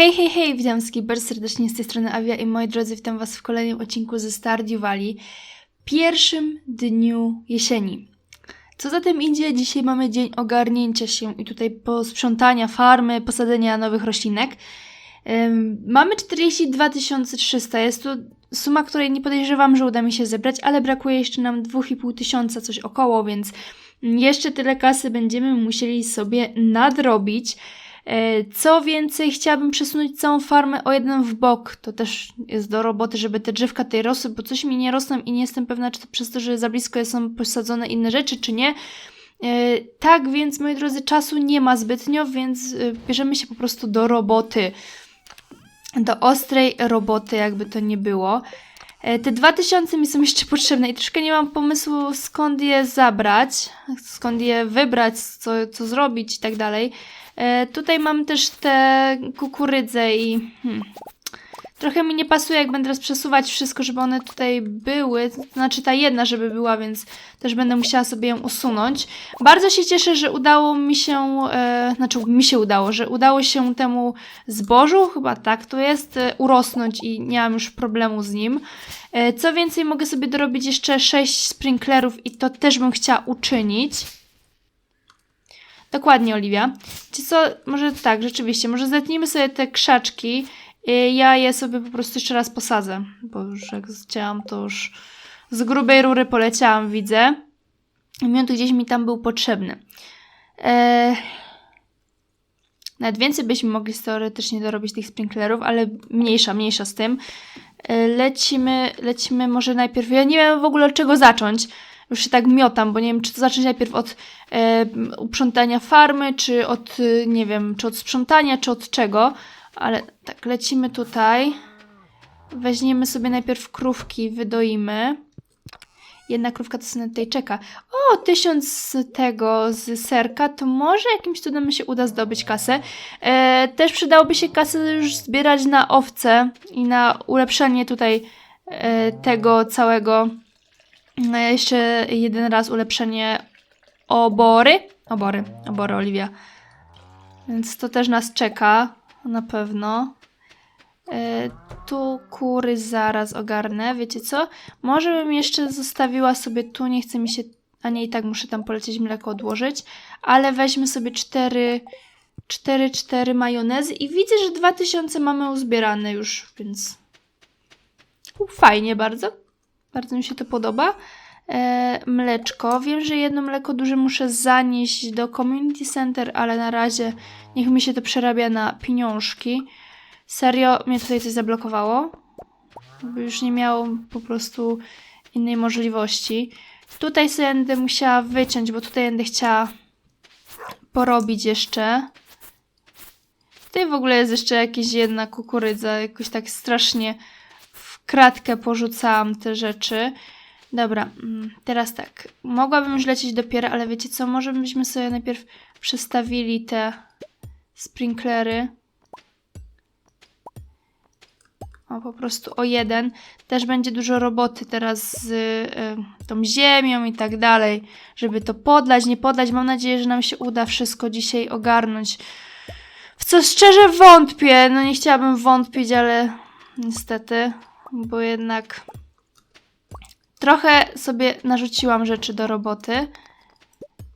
Hej, hej, hej, witam bardzo serdecznie z tej strony Avia i moi drodzy, witam was w kolejnym odcinku ze Stardew Valley, pierwszym dniu jesieni. Co za tym idzie, dzisiaj mamy dzień ogarnięcia się i tutaj posprzątania farmy, posadzenia nowych roślinek. Mamy 42 300, jest to suma, której nie podejrzewam, że uda mi się zebrać, ale brakuje jeszcze nam 2,5 tysiąca, coś około, więc jeszcze tyle kasy będziemy musieli sobie nadrobić. E, Co więcej, chciałabym przesunąć całą farmę o jeden w bok. To też jest do roboty, żeby te drzewka tej rosły, bo coś mi nie rosną i nie jestem pewna, czy to przez to, że za blisko są posadzone inne rzeczy, czy nie. E, Tak więc, moi drodzy, czasu nie ma zbytnio, więc e, bierzemy się po prostu do roboty. Do ostrej roboty, jakby to nie było. Te 2000 mi są jeszcze potrzebne i troszkę nie mam pomysłu, skąd je zabrać, skąd je wybrać, co, co zrobić i tak dalej. E, tutaj mam też te kukurydzę i hmm, trochę mi nie pasuje, jak będę teraz przesuwać wszystko, żeby one tutaj były. Znaczy ta jedna, żeby była, więc też będę musiała sobie ją usunąć. Bardzo się cieszę, że udało mi się, e, znaczy mi się udało, że udało się temu zbożu, chyba tak to jest, e, urosnąć i nie mam już problemu z nim. E, co więcej, mogę sobie dorobić jeszcze 6 sprinklerów i to też bym chciała uczynić. Dokładnie, Oliwia. Czy co, może tak, rzeczywiście, może zetnijmy sobie te krzaczki. y, Ja je sobie po prostu jeszcze raz posadzę, bo już jak chciałam, to już z grubej rury poleciałam, widzę. I miąt gdzieś mi tam był potrzebny. Eee, nawet więcej byśmy mogli teoretycznie dorobić tych sprinklerów, ale mniejsza, mniejsza z tym. E, Lecimy, lecimy może najpierw. Ja nie wiem w ogóle od czego zacząć. Już się tak miotam, bo nie wiem, czy to zacząć najpierw od e, uprzątania farmy, czy od, y, nie wiem, czy od sprzątania, czy od czego. Ale tak, lecimy tutaj. Weźmiemy sobie najpierw krówki, wydoimy. Jedna krówka to sobie tutaj czeka. O, tysiąc tego, z serka, to może jakimś cudem się uda zdobyć kasę. E, też przydałoby się kasę już zbierać na owce i na ulepszenie tutaj e, tego całego. E, jeszcze jeden raz ulepszenie obory. Obory, obory, Oliwia. Więc to też nas czeka, na pewno. E, tu kury zaraz ogarnę, wiecie co? Może bym jeszcze zostawiła sobie tu, nie chce mi się, a nie i tak muszę tam polecieć mleko odłożyć, ale weźmy sobie cztery, cztery, cztery majonezy i widzę, że 2000 mamy uzbierane już, więc fajnie bardzo. Bardzo mi się to podoba. E, mleczko. Wiem, że jedno mleko duże muszę zanieść do community center, ale na razie niech mi się to przerabia na pieniążki. Serio, mnie tutaj coś zablokowało. Już nie miało po prostu innej możliwości. Tutaj sobie będę musiała wyciąć, bo tutaj będę chciała porobić jeszcze. Tutaj w ogóle jest jeszcze jakaś jedna kukurydza. Jakoś tak strasznie kratkę porzucałam te rzeczy. Dobra, mm, teraz tak. Mogłabym już lecieć dopiero, ale wiecie co? Może byśmy sobie najpierw przestawili te sprinklery. O, po prostu o jeden. Też będzie dużo roboty teraz z y, tą ziemią i tak dalej, żeby to podlać, nie podlać. Mam nadzieję, że nam się uda wszystko dzisiaj ogarnąć. W co szczerze wątpię. No nie chciałabym wątpić, ale niestety, bo jednak trochę sobie narzuciłam rzeczy do roboty.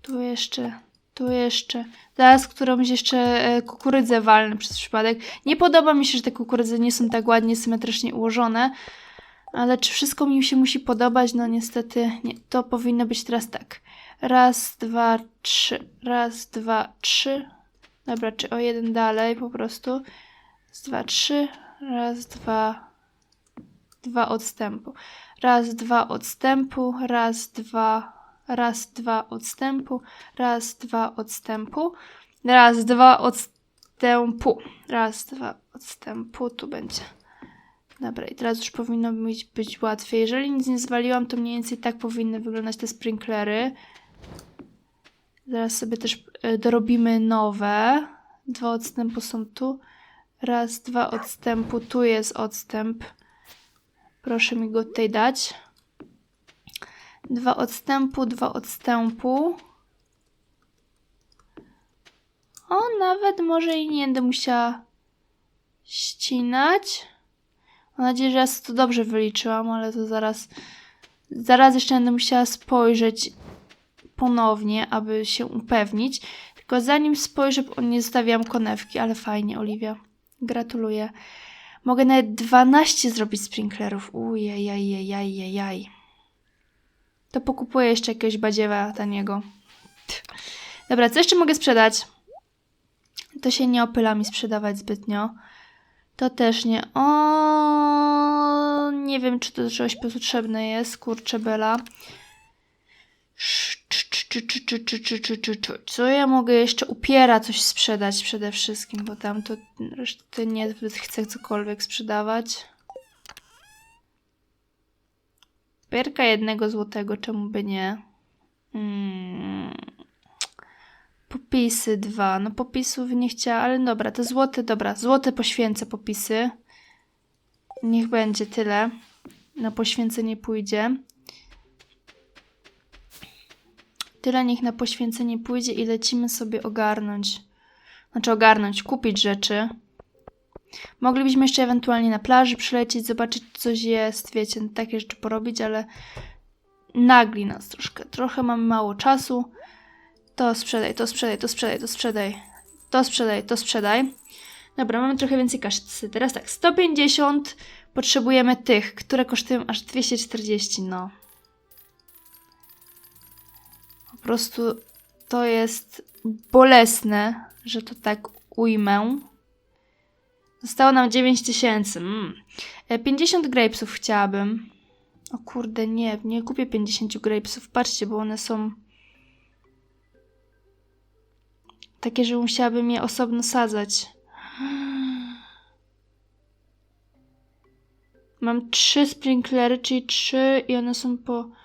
Tu jeszcze, tu jeszcze. Zaraz którąś jeszcze e, kukurydzę walnę przez przypadek. Nie podoba mi się, że te kukurydze nie są tak ładnie, symetrycznie ułożone. Ale czy wszystko mi się musi podobać? No niestety nie. To powinno być teraz tak. Raz, dwa, trzy. Raz, dwa, trzy. Dobra, czy o jeden dalej po prostu. Raz, dwa, trzy. Raz, dwa. Dwa odstępu. Raz, dwa odstępu. Raz, dwa. Raz, dwa odstępu. Raz, dwa odstępu. Raz, dwa odstępu. Raz, dwa odstępu. Tu będzie. Dobra, i teraz już powinno być, być łatwiej. Jeżeli nic nie zwaliłam, to mniej więcej tak powinny wyglądać te sprinklery. Zaraz sobie też e, dorobimy nowe. Dwa odstępu są tu. Raz, dwa odstępu. Tu jest odstęp. Proszę mi go tutaj dać. Dwa odstępu, dwa odstępu. O, nawet może i nie będę musiała ścinać. Mam nadzieję, że ja to dobrze wyliczyłam, ale to zaraz. Zaraz jeszcze będę musiała spojrzeć ponownie, aby się upewnić. Tylko zanim spojrzę, nie zostawiam konewki, ale fajnie, Oliwia. Gratuluję. Mogę nawet 12 zrobić sprinklerów. Ujajajajajajaj. To pokupuję jeszcze jakiegoś badziewa taniego. Dobra, co jeszcze mogę sprzedać? To się nie opyla mi sprzedawać zbytnio. To też nie. O, nie wiem, czy to coś potrzebne jest. Kurczę, Bela czy, czy, czy, czy, czy, czy, czy, czy. Co ja mogę jeszcze? Upiera coś sprzedać przede wszystkim, bo tam to reszty nie chcę cokolwiek sprzedawać. Perka jednego złotego, czemu by nie? Hmm. Popisy dwa. No popisów nie chciała, ale dobra, to złoty, dobra. Złoty poświęcę popisy. Niech będzie tyle. Na poświęcenie pójdzie. Tyle niech na poświęcenie pójdzie i lecimy sobie ogarnąć. Znaczy ogarnąć, kupić rzeczy. Moglibyśmy jeszcze ewentualnie na plaży przylecieć, zobaczyć coś jest, wiecie, takie rzeczy porobić, ale nagli nas troszkę. Trochę mamy mało czasu. To sprzedaj, to sprzedaj, to sprzedaj, to sprzedaj. To sprzedaj, to sprzedaj. Dobra, mamy trochę więcej kasy. Teraz tak, 150 potrzebujemy tych, które kosztują aż 240, no. Po prostu to jest bolesne, że to tak ujmę. Zostało nam 9 tysięcy. Mm. E, 50 grapesów chciałabym. O kurde, nie, nie kupię 50 grapesów. Patrzcie, bo one są takie, że musiałabym je osobno sadzać. Mam trzy sprinklery, czyli trzy i one są po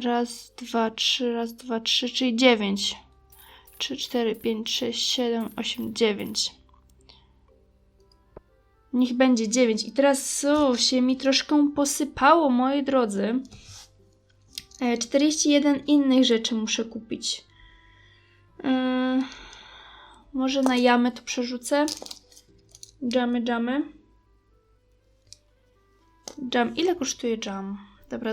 raz, dwa, trzy, raz, dwa, trzy, czyli dziewięć. Trzy, cztery, pięć, sześć, siedem, osiem, dziewięć. Niech będzie 9. I teraz o, się mi troszkę posypało, moi drodzy. E, 41 innych rzeczy muszę kupić. Yy, może na jamę to przerzucę. Jamy, jamy. Jam. Ile kosztuje jam? Dobra,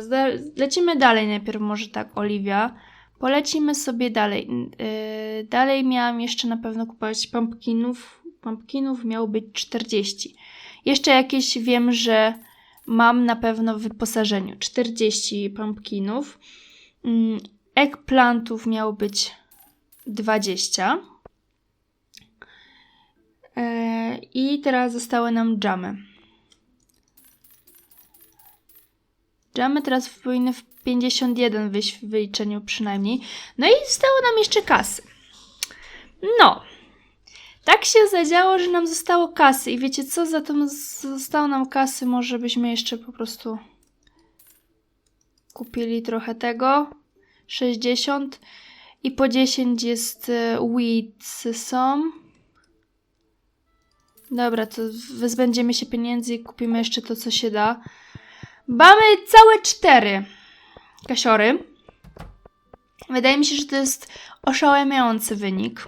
lecimy dalej najpierw może tak, Oliwia. Polecimy sobie dalej. Yy, dalej miałam jeszcze na pewno kupować pumpkinów. Pumpkinów miało być 40. Jeszcze jakieś wiem, że mam na pewno w wyposażeniu 40 pumpkinów. Mm, Eggplantów miało być 20. E, I teraz zostały nam dżamy. Dżamy teraz powinny w 51 wyjść w wyliczeniu przynajmniej. No i zostało nam jeszcze kasy. No. Tak się zadziało, że nam zostało kasy. I wiecie co? Za to zostało nam kasy. Może byśmy jeszcze po prostu kupili trochę tego. 60. I po 10 jest e, weeds są. Dobra, to wyzbędziemy się pieniędzy i kupimy jeszcze to, co się da. Mamy całe cztery kasiory. Wydaje mi się, że to jest oszałamiający wynik.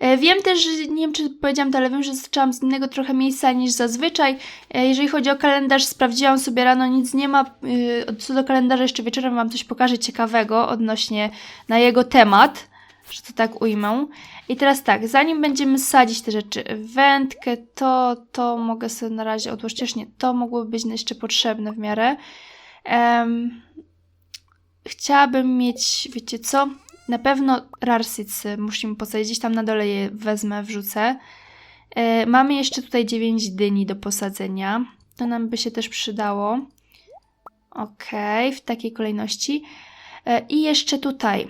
E, Wiem też, że nie wiem, czy powiedziałam to, ale wiem, że zaczęłam z innego trochę miejsca niż zazwyczaj. E, Jeżeli chodzi o kalendarz, sprawdziłam sobie rano, nic nie ma. E, Co do kalendarza, jeszcze wieczorem Wam coś pokażę ciekawego odnośnie na jego temat, że to tak ujmę. I teraz tak, zanim będziemy sadzić te rzeczy, wędkę, to, to mogę sobie na razie odłożyć, chociaż nie, to mogłoby być jeszcze potrzebne w miarę. Em, chciałabym mieć, wiecie co? Na pewno rarsicy musimy posadzić, tam na dole je wezmę, wrzucę. E, mamy jeszcze tutaj 9 dyni do posadzenia. To nam by się też przydało. Ok, w takiej kolejności. E, I jeszcze tutaj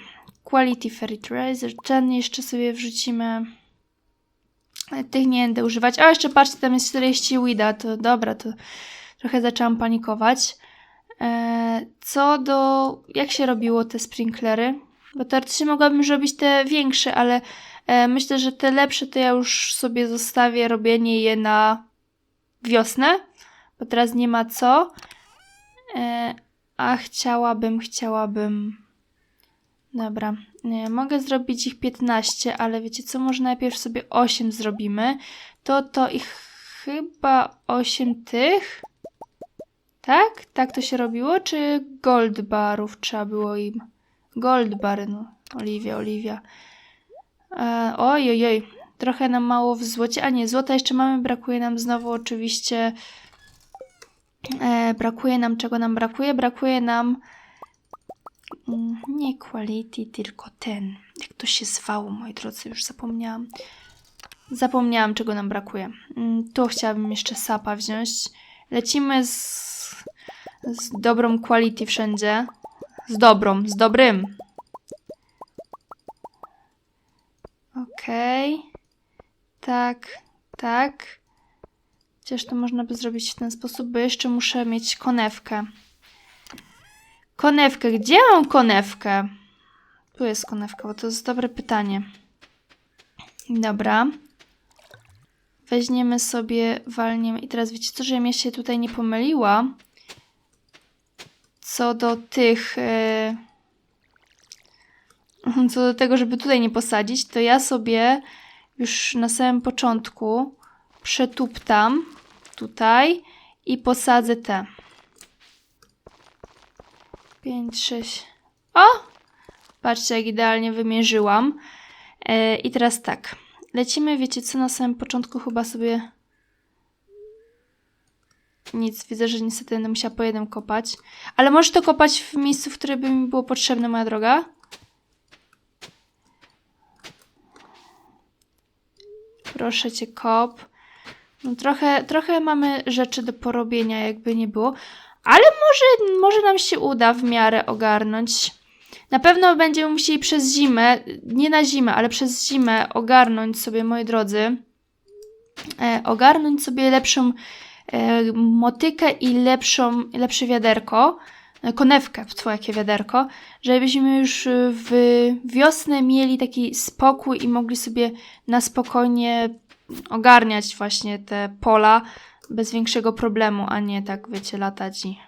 Quality Fertilizer. Ten jeszcze sobie wrzucimy. E, Tych nie będę używać. A jeszcze patrzcie, tam jest 40 wida. To dobra, to trochę zaczęłam panikować. E, Co do. Jak się robiło te sprinklery? Bo teoretycznie mogłabym zrobić te większe, ale e, myślę, że te lepsze to ja już sobie zostawię robienie je na wiosnę, bo teraz nie ma co. A chciałabym, chciałabym. Dobra, nie, mogę zrobić ich 15, ale wiecie co, może najpierw sobie 8 zrobimy. To to ich chyba 8 tych. Tak? Tak to się robiło? Czy gold barów trzeba było im? Gold bary, no. Oliwia, Oliwia. E, oj, oj, oj. Trochę nam mało w złocie. A nie, złota jeszcze mamy. Brakuje nam znowu oczywiście... E, brakuje nam, czego nam brakuje? Brakuje nam... Mm, Nie quality, tylko ten. Jak to się zwało, moi drodzy, już zapomniałam. Zapomniałam, czego nam brakuje. Mm, Tu chciałabym jeszcze sapa wziąć. Lecimy z, z dobrą quality wszędzie. Z dobrą, z dobrym. Okej. Tak, tak. Chociaż to można by zrobić w ten sposób, bo jeszcze muszę mieć konewkę. Konewkę. Gdzie mam konewkę? Tu jest konewka, bo to jest dobre pytanie. Dobra. Weźmiemy sobie, walniemy. I teraz wiecie co, żebym ja się tutaj nie pomyliła. Co do tych... E... Co do tego, żeby tutaj nie posadzić, to ja sobie już na samym początku przetuptam tutaj i posadzę te. 5, 6. O! Patrzcie, jak idealnie wymierzyłam. E, I teraz tak. Lecimy, wiecie co, na samym początku chyba sobie... Nic, widzę, że niestety będę musiała po jednym kopać. Ale możesz to kopać w miejscu, w którym by mi było potrzebne, moja droga? Proszę cię, kop. No trochę, trochę mamy rzeczy do porobienia, jakby nie było. Ale może, może nam się uda w miarę ogarnąć. Na pewno będziemy musieli przez zimę, nie na zimę, ale przez zimę ogarnąć sobie, moi drodzy, e, ogarnąć sobie lepszą e, motykę i lepszą, lepsze wiaderko, e, konewkę, w jakie wiaderko, żebyśmy już e, w wiosnę mieli taki spokój i mogli sobie na spokojnie ogarniać właśnie te pola bez większego problemu, a nie tak, wiecie, latać i...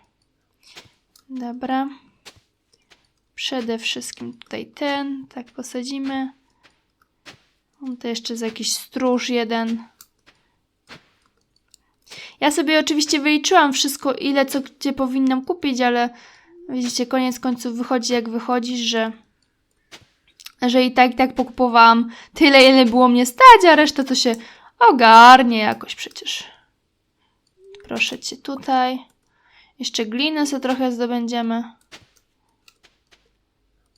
Dobra. Przede wszystkim tutaj ten, tak posadzimy. On to jeszcze jest jakiś stróż jeden. Ja sobie oczywiście wyliczyłam wszystko, ile co gdzie powinnam kupić, ale widzicie, koniec końców wychodzi jak wychodzi, że że i tak, i tak pokupowałam tyle, ile było mnie stać, a reszta to się ogarnie jakoś przecież. Proszę cię tutaj. Jeszcze gliny sobie trochę zdobędziemy.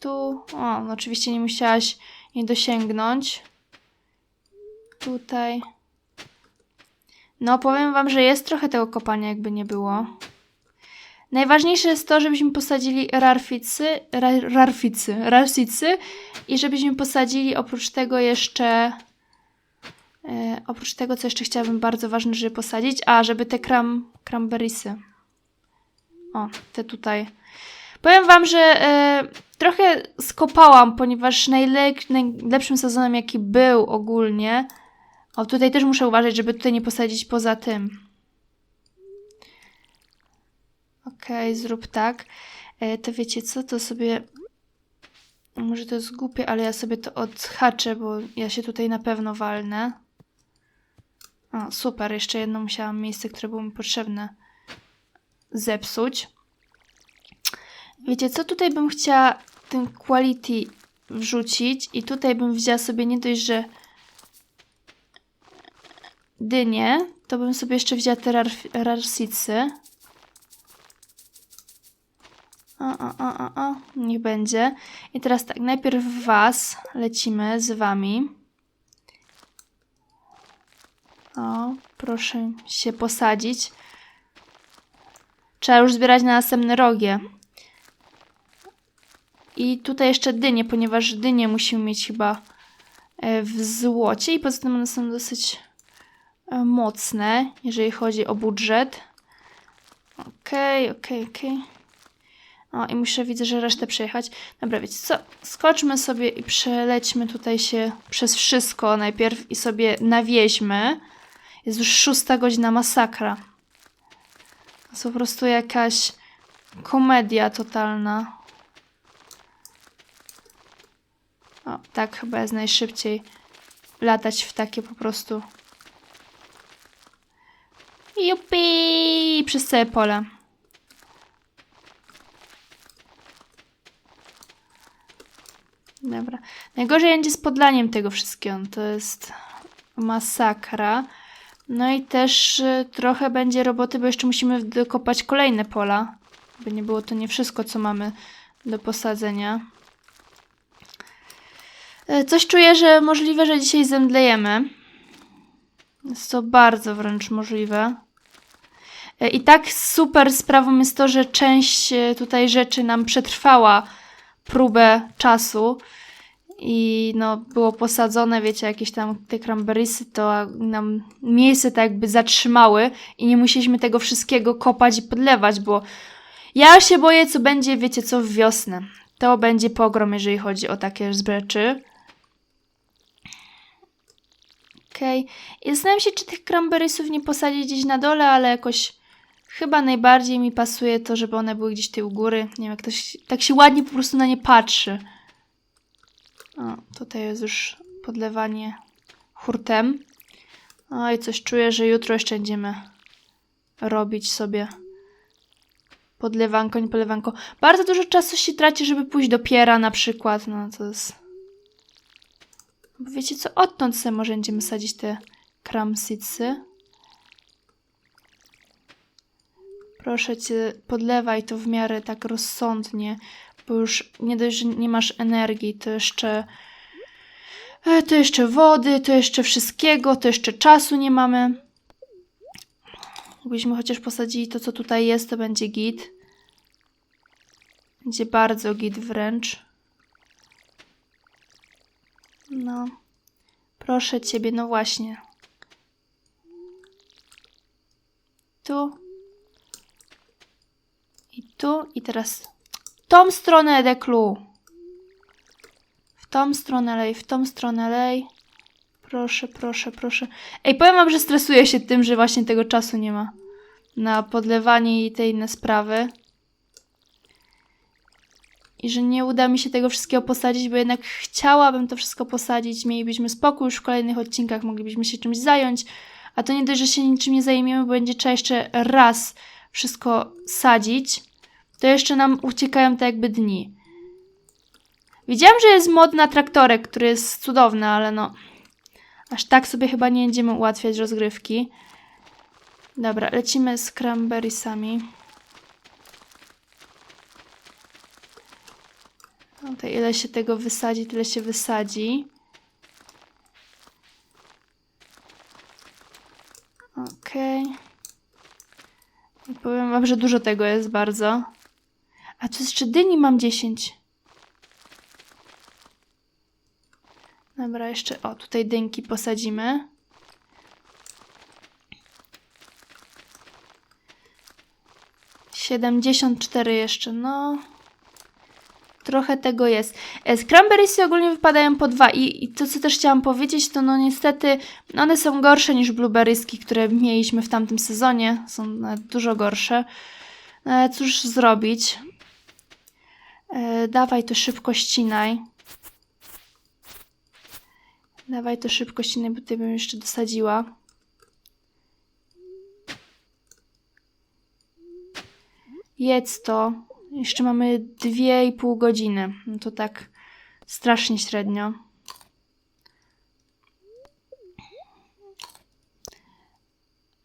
Tu. O, no oczywiście nie musiałaś jej dosięgnąć. Tutaj. No, powiem wam, że jest trochę tego kopania, jakby nie było. Najważniejsze jest to, żebyśmy posadzili rarficy, ra, rarficy, rarsicy i żebyśmy posadzili oprócz tego jeszcze e, oprócz tego, co jeszcze chciałabym bardzo ważne, żeby posadzić, a żeby te kram, cranberriesy. O, te tutaj. Powiem wam, że e, trochę skopałam, ponieważ najle najlepszym sezonem, jaki był ogólnie. O, tutaj też muszę uważać, żeby tutaj nie posadzić poza tym. Okej, zrób tak. E, to wiecie co, to sobie... Może to jest głupie, ale ja sobie to odhaczę, bo ja się tutaj na pewno walnę. O, super, jeszcze jedno musiałam miejsce, które było mi potrzebne zepsuć. Wiecie co, tutaj bym chciała ten quality wrzucić i tutaj bym wzięła sobie nie dość, że dynię, to bym sobie jeszcze wzięła te rar rarsicy. O, o, o, o, o, niech będzie. I teraz tak, najpierw was lecimy z wami. O, proszę się posadzić. Trzeba już zbierać na następne rogie. I tutaj jeszcze dynie, ponieważ dynie musimy mieć chyba e, w złocie i poza tym one są dosyć e, mocne, jeżeli chodzi o budżet. Okej, okay, okej, okay, okej. Okay. O, i muszę, widzę, że resztę przejechać. Dobra, wiecie co? Skoczmy sobie i przelećmy tutaj się przez wszystko najpierw i sobie nawieźmy. Jest już szósta godzina masakra. To jest po prostu jakaś komedia totalna. O, tak chyba jest najszybciej latać w takie po prostu Jupi! Przez całe pole. Dobra. Najgorzej będzie z podlaniem tego wszystkiego. To jest masakra. No i też y, trochę będzie roboty, bo jeszcze musimy dokopać kolejne pola. By nie było to nie wszystko, co mamy do posadzenia. E, Coś czuję, że możliwe, że dzisiaj zemdlejemy. Jest to bardzo wręcz możliwe. E, I tak super sprawą jest to, że część tutaj rzeczy nam przetrwała próbę czasu i no, było posadzone, wiecie, jakieś tam te cranberriesy, to nam miejsce tak jakby zatrzymały i nie musieliśmy tego wszystkiego kopać i podlewać, bo ja się boję, co będzie, wiecie co, w wiosnę. To będzie pogrom, jeżeli chodzi o takie rzeczy. Okej. I zastanawiam się, czy tych cranberriesów nie posadzić gdzieś na dole, ale jakoś chyba najbardziej mi pasuje to, żeby one były gdzieś tutaj u góry. Nie wiem, jak to się, tak się ładnie po prostu na nie patrzy. O, tutaj jest już podlewanie hurtem. O, i coś czuję, że jutro jeszcze będziemy robić sobie podlewanko, nie podlewanko. Bardzo dużo czasu się traci, żeby pójść do piera na przykład. No, to jest... Bo wiecie co, odtąd sobie może będziemy sadzić te kramsicy. Proszę cię, podlewaj to w miarę tak rozsądnie, bo już nie dość, że nie masz energii, to jeszcze e, to jeszcze wody, to jeszcze wszystkiego, to jeszcze czasu nie mamy. Jakbyśmy chociaż posadzili to, co tutaj jest, to będzie git. Będzie bardzo git wręcz. No. Proszę ciebie, no właśnie. Tu. I tu. I teraz tą stronę deklu. W tą stronę lej, w tą stronę lej. Proszę, proszę, proszę. Ej, powiem wam, że stresuję się tym, że właśnie tego czasu nie ma. Na podlewanie i te inne sprawy. I że nie uda mi się tego wszystkiego posadzić, bo jednak chciałabym to wszystko posadzić. Mielibyśmy spokój już w kolejnych odcinkach, moglibyśmy się czymś zająć. A to nie dość, że się niczym nie zajmiemy, bo będzie trzeba jeszcze raz wszystko sadzić. To jeszcze nam uciekają tak jakby dni. Widziałam, że jest mod na traktorek, który jest cudowny, ale no. Aż tak sobie chyba nie będziemy ułatwiać rozgrywki. Dobra, lecimy z cranberriesami. No ile się tego wysadzi, tyle się wysadzi. Okej. I powiem wam, że dużo tego jest bardzo. A tu jeszcze dyni mam 10. Dobra, jeszcze o, tutaj dynki posadzimy. Siedemdziesiąt cztery jeszcze, no. Trochę tego jest. E, Z cranberriesy ogólnie wypadają po dwa i, i to, co też chciałam powiedzieć, to no niestety one są gorsze niż blueberryski, które mieliśmy w tamtym sezonie. Są dużo gorsze. Ale cóż zrobić? E, dawaj to szybko ścinaj. Dawaj to szybko ścinaj, bo tutaj bym jeszcze dosadziła. Jedz to. Jeszcze mamy dwie i pół godziny. No to tak strasznie średnio.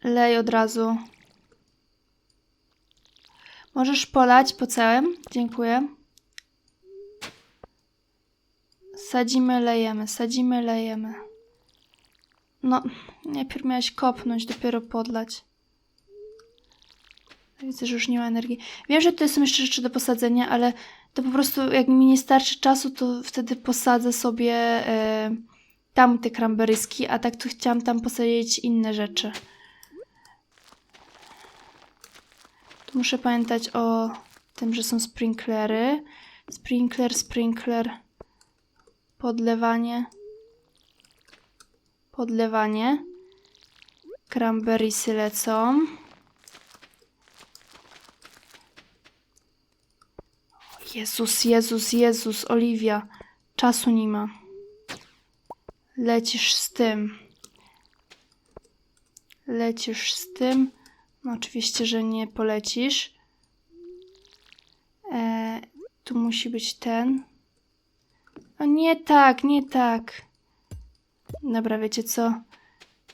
Lej od razu. Możesz polać po całym. Dziękuję. Sadzimy, lejemy, sadzimy, lejemy. No, najpierw miałeś kopnąć, dopiero podlać. Widzę, że już nie ma energii. Wiem, że tutaj są jeszcze rzeczy do posadzenia, ale to po prostu jak mi nie starczy czasu, to wtedy posadzę sobie e, tam te cranberryski, a tak to chciałam tam posadzić inne rzeczy. Tu muszę pamiętać o tym, że są sprinklery. Sprinkler, sprinkler. Podlewanie. Podlewanie. Cranberriesy lecą. Jezus, Jezus, Jezus, Oliwia. Czasu nie ma. Lecisz z tym. Lecisz z tym. No, oczywiście, że nie polecisz. E, tu musi być ten. O nie tak, nie tak. Dobra, wiecie co?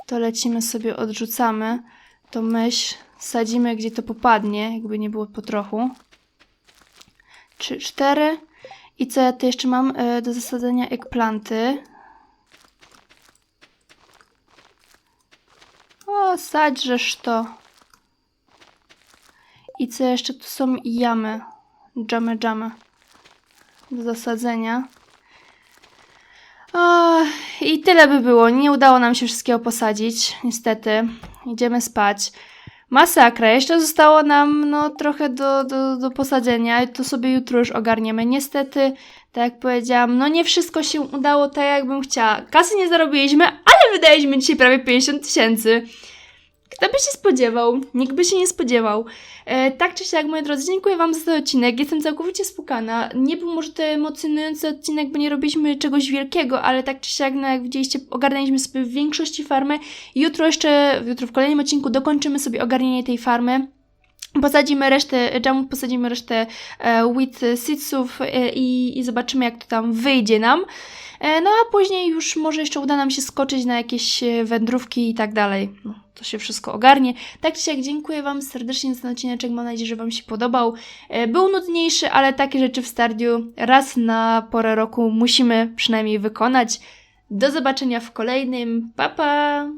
To lecimy sobie, odrzucamy. To myśl, sadzimy gdzie to popadnie, jakby nie było po trochu. Trzy, cztery. I co ja tu jeszcze mam e, do zasadzenia eggplanty? O, sadźżesz to. I co jeszcze? Tu są jamy. Dżamy, dżamy. Do zasadzenia. O, I tyle by było. Nie udało nam się wszystkiego posadzić. Niestety. Idziemy spać. Masakra. Jeszcze zostało nam no, trochę do, do, do posadzenia. To sobie jutro już ogarniemy. Niestety, tak jak powiedziałam, no nie wszystko się udało tak, jakbym chciała. Kasy nie zarobiliśmy, ale wydaliśmy dzisiaj prawie 50 tysięcy. Kto by się spodziewał? Nikt by się nie spodziewał. E, tak czy siak, moi drodzy, dziękuję Wam za ten odcinek. Jestem całkowicie spukana. Nie był może to emocjonujący odcinek, bo nie robiliśmy czegoś wielkiego, ale tak czy siak, no jak widzieliście, ogarnęliśmy sobie w większości farmę. Jutro jeszcze, jutro w kolejnym odcinku dokończymy sobie ogarnienie tej farmy. Posadzimy resztę jamu, posadzimy resztę e, wheat seedsów e, i, i zobaczymy, jak to tam wyjdzie nam. E, no a później już może jeszcze uda nam się skoczyć na jakieś wędrówki i tak dalej. No, to się wszystko ogarnie. Tak czy siak, dziękuję Wam serdecznie za ten odcineczek. Mam nadzieję, że Wam się podobał. Był nudniejszy, ale takie rzeczy w Stardew raz na porę roku musimy przynajmniej wykonać. Do zobaczenia w kolejnym. Pa, pa!